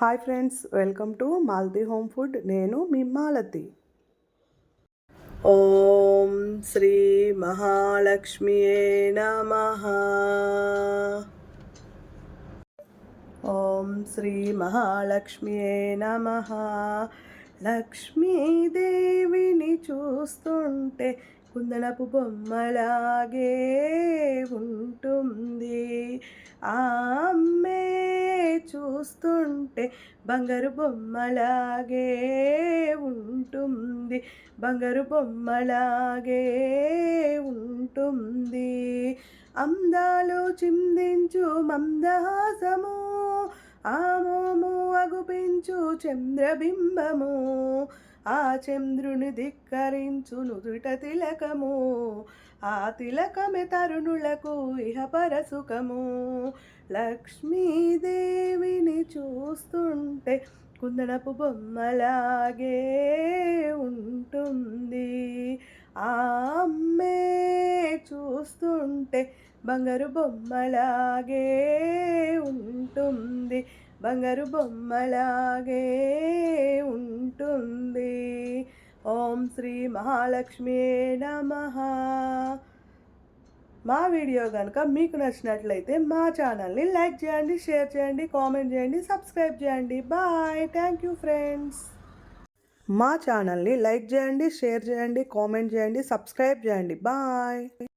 Hi friends welcome to Malathi home food. నేను మీ మాలతి. ఓం శ్రీ మహాలక్ష్మియే నమ. ఓం శ్రీ మహాలక్ష్మియే నమ. లక్ష్మీదేవిని చూస్తుంటే కుందనపు బొమ్మలాగే ఉంటుంది. ఆ అమ్మే చూస్తుంటే బంగారు బొమ్మలాగే ఉంటుంది. బంగారు బొమ్మలాగే ఉంటుంది. అందాలు చిందించు మందహాసము ఆమోము అగుపించు చంద్రబింబము ఆ చంద్రుని ధిక్కరించు నుదుట తిలకము ఆ తిలకమే తరుణులకు ఇహ పరసుఖము లక్ష్మీదేవిని చూస్తుంటే కుందనపు బొమ్మలాగే ఉంటుంది. ఆ అమ్మే చూస్తుంటే బంగారు బొమ్మలాగే ఉంటుంది. బంగారు బొమ్మలాగే ఉంటుంది. ఓం శ్రీ మహాలక్ష్మి నమ. మా వీడియో కనుక మీకు నచ్చినట్లయితే మా ఛానల్ని లైక్ చేయండి షేర్ చేయండి కామెంట్ చేయండి సబ్స్క్రైబ్ చేయండి. బాయ్. Thank you friends. మా ఛానల్ని లైక్ చేయండి షేర్ చేయండి కామెంట్ చేయండి సబ్స్క్రైబ్ చేయండి. బాయ్.